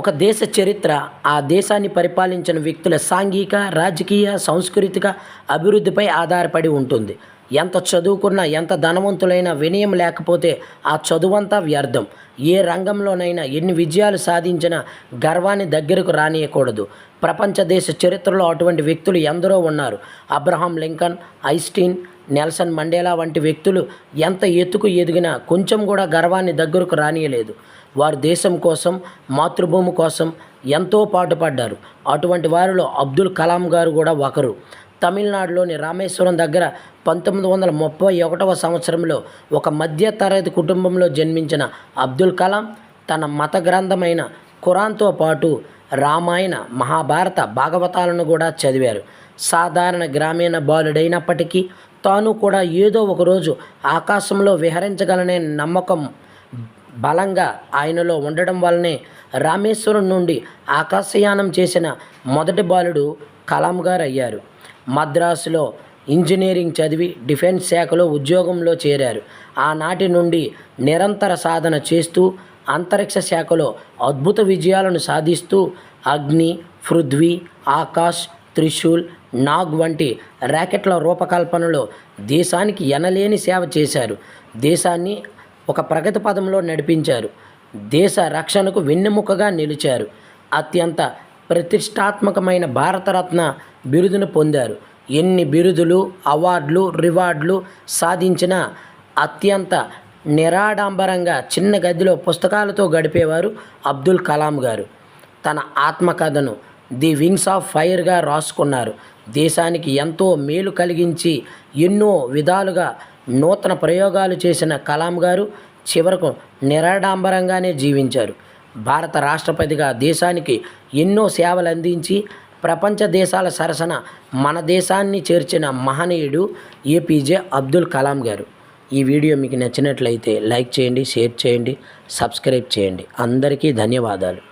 ఒక దేశ చరిత్ర ఆ దేశాన్ని పరిపాలించిన వ్యక్తుల సాంఘిక రాజకీయ సాంస్కృతిక అభివృద్ధిపై ఆధారపడి ఉంటుంది. ఎంత చదువుకున్నా ఎంత ధనవంతులైనా వినయం లేకపోతే ఆ చదువంతా వ్యర్థం. ఏ రంగంలోనైనా ఎన్ని విజయాలు సాధించినా గర్వాన్ని దగ్గరకు రానియకూడదు. ప్రపంచ దేశ చరిత్రలో అటువంటి వ్యక్తులు ఎందరో ఉన్నారు. Abraham Lincoln Einstein Nelson Mandela వంటి వ్యక్తులు ఎంత ఎత్తుకు ఎదిగినా కొంచెం కూడా గర్వాన్ని దగ్గరకు రానియలేదు. వారు దేశం కోసం మాతృభూమి కోసం ఎంతో పాటుపడ్డారు. అటువంటి వారిలో అబ్దుల్ కలాం గారు కూడా ఒకరు. తమిళనాడులోని రామేశ్వరం దగ్గర పంతొమ్మిది వందల ముప్పై ఒకటవ సంవత్సరంలో ఒక మధ్యతరగతి కుటుంబంలో జన్మించిన అబ్దుల్ కలాం తన మత గ్రంథమైన ఖురాన్తో పాటు రామాయణ మహాభారత భాగవతాలను కూడా చదివారు. సాధారణ గ్రామీణ బాలుడైనప్పటికీ తాను కూడా ఏదో ఒకరోజు ఆకాశంలో విహరించగలనే నమ్మకం బలంగా ఆయనలో ఉండడం వల్లనే రామేశ్వరం నుండి ఆకాశయానం చేసిన మొదటి బాలుడు కలాం గారు అయ్యారు మద్రాసులో ఇంజనీరింగ్ చదివి డిఫెన్స్ శాఖలో ఉద్యోగంలో చేరారు. ఆనాటి నుండి నిరంతర సాధన చేస్తూ అంతరిక్ష శాఖలో అద్భుత విజయాలను సాధిస్తూ అగ్ని పృథ్వీ ఆకాష్ త్రిశూల్ నాగ్ వంటి ర్యాకెట్ల రూపకల్పనలో దేశానికి ఎనలేని సేవ చేశారు. దేశాన్ని ఒక ప్రగతి పదంలో నడిపించారు. దేశ రక్షణకు వెన్నెముకగా నిలిచారు. అత్యంత ప్రతిష్టాత్మకమైన భారతరత్న బిరుదును పొందారు. ఎన్ని బిరుదులు అవార్డులు రివార్డులు సాధించిన అత్యంత నిరాడంబరంగా చిన్న గదిలో పుస్తకాలతో గడిపేవారు అబ్దుల్ కలాం గారు. తన ఆత్మకథను ది వింగ్స్ ఆఫ్ ఫైర్గా రాసుకున్నారు. దేశానికి ఎంతో మేలు కలిగించి ఎన్నో విధాలుగా నూతన ప్రయోగాలు చేసిన కలాం గారు చివరకు నిరాడంబరంగానే జీవించారు. భారత రాష్ట్రపతిగా దేశానికి ఎన్నో సేవలు అందించి ప్రపంచ దేశాల సరసన మన దేశాన్ని చేర్చిన మహనీయుడు ఏపీజే అబ్దుల్ కలాం గారు. ఈ వీడియో మీకు నచ్చినట్లయితే లైక్ చేయండి షేర్ చేయండి సబ్స్క్రైబ్ చేయండి. అందరికీ ధన్యవాదాలు.